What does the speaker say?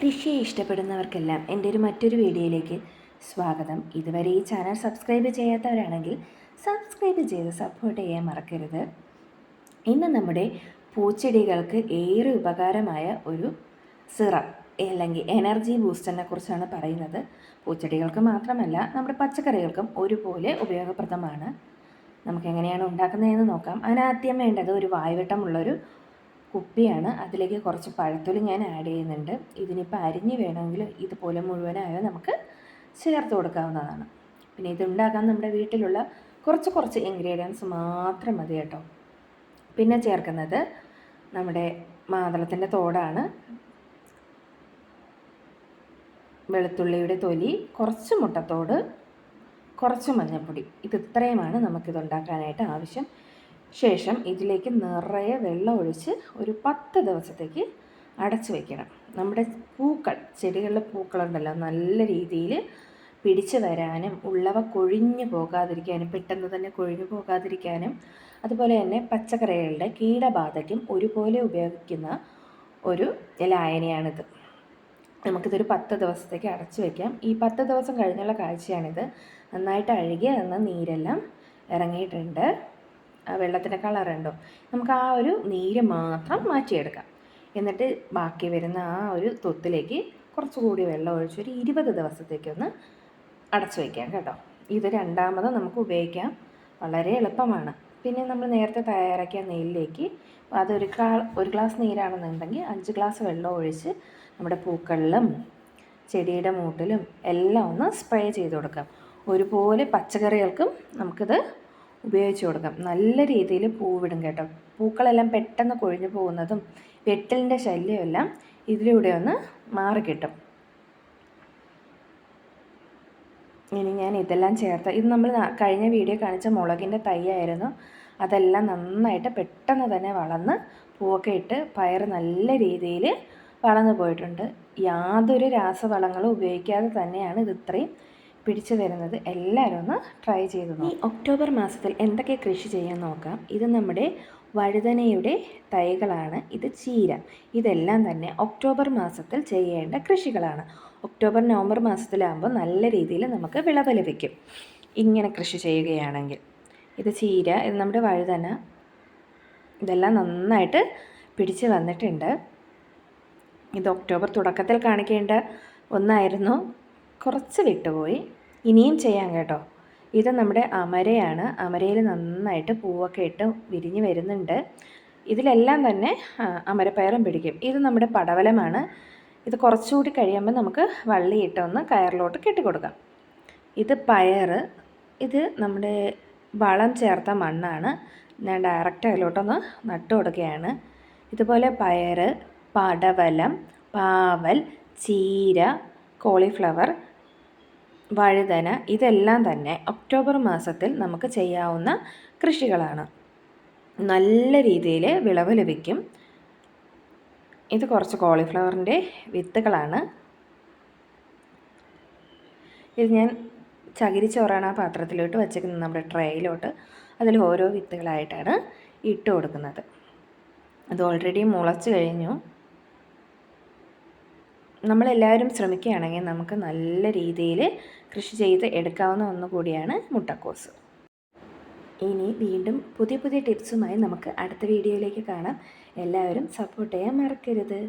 കൃഷിയെ ഇഷ്ടപ്പെടുന്നവർക്കെല്ലാം എന്റെ ഒരു മറ്റൊരു വീഡിയോയിലേക്ക് സ്വാഗതം. ഇതുവരെ ഈ ചാനൽ സബ്സ്ക്രൈബ് ചെയ്യാത്തവരാണെങ്കിൽ സബ്സ്ക്രൈബ് ചെയ്ത് സപ്പോർട്ട് ചെയ്യാൻ മറക്കരുത്. ഇന്ന് നമ്മുടെ പൂച്ചെടികൾക്ക് ഏറെ ഉപകാരമായ ഒരു സിറം അല്ലെങ്കിൽ എനർജി ബൂസ്റ്ററിനെ കുറിച്ചാണ് പറയുന്നത്. പൂച്ചെടികൾക്ക് മാത്രമല്ല നമ്മുടെ പച്ചക്കറികൾക്കും ഒരുപോലെ ഉപയോഗപ്രദമാണ്. നമുക്ക് എങ്ങനെയാണ് ഉണ്ടാക്കുന്നതെന്ന് നോക്കാം. അതിനാദ്യം വേണ്ടത് ഒരു വായുവട്ടമുള്ളൊരു കുപ്പിയാണ്. അതിലേക്ക് കുറച്ച് പഴത്തൊലി ഞാൻ ആഡ് ചെയ്യുന്നുണ്ട്. ഇതിനിപ്പോൾ അരിഞ്ഞ് വേണമെങ്കിൽ ഇതുപോലെ മുഴുവനായോ നമുക്ക് ചേർത്ത് കൊടുക്കാവുന്നതാണ്. പിന്നെ ഇതുണ്ടാക്കാൻ നമ്മുടെ വീട്ടിലുള്ള കുറച്ച് കുറച്ച് ഇൻഗ്രീഡിയൻസ് മാത്രം മതി കേട്ടോ. പിന്നെ ചേർക്കുന്നത് നമ്മുടെ മാതളത്തിന്റെ തോടാണ്. വെളുത്തുള്ളിയുടെ തൊലി കുറച്ച് മുട്ടത്തോട് കുറച്ച് മഞ്ഞൾപ്പൊടി ഇത് ഇത്രയുമാണ് നമുക്കിതുണ്ടാക്കാനായിട്ട് ആവശ്യം. ശേഷം ഇതിലേക്ക് നിറയെ വെള്ളം ഒഴിച്ച് ഒരു പത്ത് ദിവസത്തേക്ക് അടച്ചു വയ്ക്കണം നമ്മുടെ പൂക്കൾ ചെടികളിലെ പൂക്കളുണ്ടല്ലോ നല്ല രീതിയിൽ പിടിച്ചു വരാനും ഉള്ളവ കൊഴിഞ്ഞു പോകാതിരിക്കാനും പെട്ടെന്ന് തന്നെ കൊഴിഞ്ഞു പോകാതിരിക്കാനും അതുപോലെ തന്നെ പച്ചക്കറികളുടെ കീടബാധയ്ക്കും ഒരുപോലെ ഉപയോഗിക്കുന്ന ഒരു ലായനിയാണിത്. നമുക്കിതൊരു പത്ത് ദിവസത്തേക്ക് അടച്ചു വയ്ക്കാം ഈ പത്ത് ദിവസം കഴിഞ്ഞുള്ള കാഴ്ചയാണിത്. നന്നായിട്ട് അഴുകി എന്ന നീരെല്ലാം ഇറങ്ങിയിട്ടുണ്ട്. വെള്ളത്തിന്റെ കളറുണ്ടോ നമുക്ക് ആ ഒരു നീര് മാത്രം മാറ്റിയെടുക്കാം. എന്നിട്ട് ബാക്കി വരുന്ന ആ ഒരു തൊത്തിലേക്ക് കുറച്ചുകൂടി വെള്ളം ഒഴിച്ച് ഒരു ഇരുപത് ദിവസത്തേക്കൊന്ന് അടച്ചു വയ്ക്കാം കേട്ടോ. ഇത് രണ്ടാമത് നമുക്ക് ഉപയോഗിക്കാം. വളരെ എളുപ്പമാണ്. പിന്നെ നമ്മൾ നേരത്തെ തയ്യാറാക്കിയ നെല്ലിലേക്ക് അതൊരു കാ ഒരു ഗ്ലാസ് നീരാണെന്നുണ്ടെങ്കിൽ അഞ്ച് ഗ്ലാസ് വെള്ളം ഒഴിച്ച് നമ്മുടെ പൂക്കളിലും ചെടിയുടെ മൂട്ടിലും എല്ലാം ഒന്ന് സ്പ്രേ ചെയ്ത് കൊടുക്കാം. ഒരുപോലെ പച്ചക്കറികൾക്കും നമുക്കിത് ഉപയോഗിച്ച് കൊടുക്കാം. നല്ല രീതിയിൽ പൂവിടും കേട്ടോ. പൂക്കളെല്ലാം പെട്ടെന്ന് കൊഴിഞ്ഞു പോകുന്നതും വെട്ടലിന്റെ ശല്യമെല്ലാം ഇതിലൂടെ ഒന്ന് മാറിക്കിട്ടും ഇനി ഞാൻ ഇതെല്ലാം ചേർത്ത് ഇത് നമ്മൾ കഴിഞ്ഞ വീഡിയോ കാണിച്ച മുളകിന്റെ തൈയായിരുന്നു. അതെല്ലാം നന്നായിട്ട് പെട്ടെന്ന് തന്നെ വളർന്ന് പൂവൊക്കെ ഇട്ട് പയർ നല്ല രീതിയിൽ വളർന്നു പോയിട്ടുണ്ട്. യാതൊരു രാസവളങ്ങളും ഉപയോഗിക്കാതെ തന്നെയാണ് ഇത് ഇത്രയും പിടിച്ചു തരുന്നത് എല്ലാവരും ഒന്ന് ട്രൈ ചെയ്ത് ഈ ഒക്ടോബർ മാസത്തിൽ എന്തൊക്കെ കൃഷി ചെയ്യാൻ നോക്കാം? ഇത് നമ്മുടെ വഴുതനയുടെ തൈകളാണ്. ഇത് ചീര. ഇതെല്ലാം തന്നെ ഒക്ടോബർ മാസത്തിൽ ചെയ്യേണ്ട കൃഷികളാണ്. ഒക്ടോബർ നവംബർ മാസത്തിലാകുമ്പോൾ നല്ല രീതിയിൽ നമുക്ക് വിളവ് ലഭിക്കും. ഇങ്ങനെ കൃഷി ചെയ്യുകയാണെങ്കിൽ. ഇത് ചീര ഇത് നമ്മുടെ വഴുതന. ഇതെല്ലാം നന്നായിട്ട് പിടിച്ച് വന്നിട്ടുണ്ട്. ഇത് ഒക്ടോബർ തുടക്കത്തിൽ കാണിക്കേണ്ട ഒന്നായിരുന്നു. കുറച്ച് വിട്ടുപോയി. ഇനിയും ചെയ്യാം കേട്ടോ. ഇത് നമ്മുടെ അമരയാണ്. അമരയിൽ നന്നായിട്ട് പൂവൊക്കെ ഇട്ട് വിരിഞ്ഞ് വരുന്നുണ്ട്. ഇതിലെല്ലാം തന്നെ അമരപ്പയറും പിടിക്കും. ഇത് നമ്മുടെ പടവലമാണ്. ഇത് കുറച്ചുകൂടി കഴിയുമ്പോൾ നമുക്ക് വള്ളിയിട്ട് ഒന്ന് കയറിലോട്ട് കെട്ടിക്കൊടുക്കാം. ഇത് പയർ ഇത് നമ്മുടെ വളം ചേർത്ത മണ്ണാണ്. ഞാൻ ഡയറക്റ്റ് അതിലോട്ടൊന്ന് നട്ടു കൊടുക്കുകയാണ്. ഇതുപോലെ പയർ പടവലം പാവൽ ചീര കോളിഫ്ലവർ വഴുതന ഇതെല്ലാം തന്നെ ഒക്ടോബർ മാസത്തിൽ നമുക്ക് ചെയ്യാവുന്ന കൃഷികളാണ്. നല്ല രീതിയിൽ വിളവ് ലഭിക്കും. ഇത് കുറച്ച് കോളിഫ്ലവറിന്റെ വിത്തുകളാണ്. ഇത് ഞാൻ ചകിരിച്ചോറാണ് ആ പാത്രത്തിലോട്ട് വച്ചിരിക്കുന്നത് നമ്മുടെ ട്രേയിലോട്ട്. അതിൽ ഓരോ വിത്തുകളായിട്ടാണ് ഇട്ട് കൊടുക്കുന്നത്. അത് ഓൾറെഡി മുളച്ച് കഴിഞ്ഞു. നമ്മളെല്ലാവരും ശ്രമിക്കുകയാണെങ്കിൽ നമുക്ക് നല്ല രീതിയിൽ കൃഷി ചെയ്ത് എടുക്കാവുന്ന ഒന്നുകൂടിയാണ് മുട്ടക്കോസ്. ഇനി വീണ്ടും പുതിയ പുതിയ ടിപ്സുമായി നമുക്ക് അടുത്ത വീഡിയോയിലേക്ക് കാണാം. എല്ലാവരും സപ്പോർട്ട് ചെയ്യാൻ മറക്കരുത്.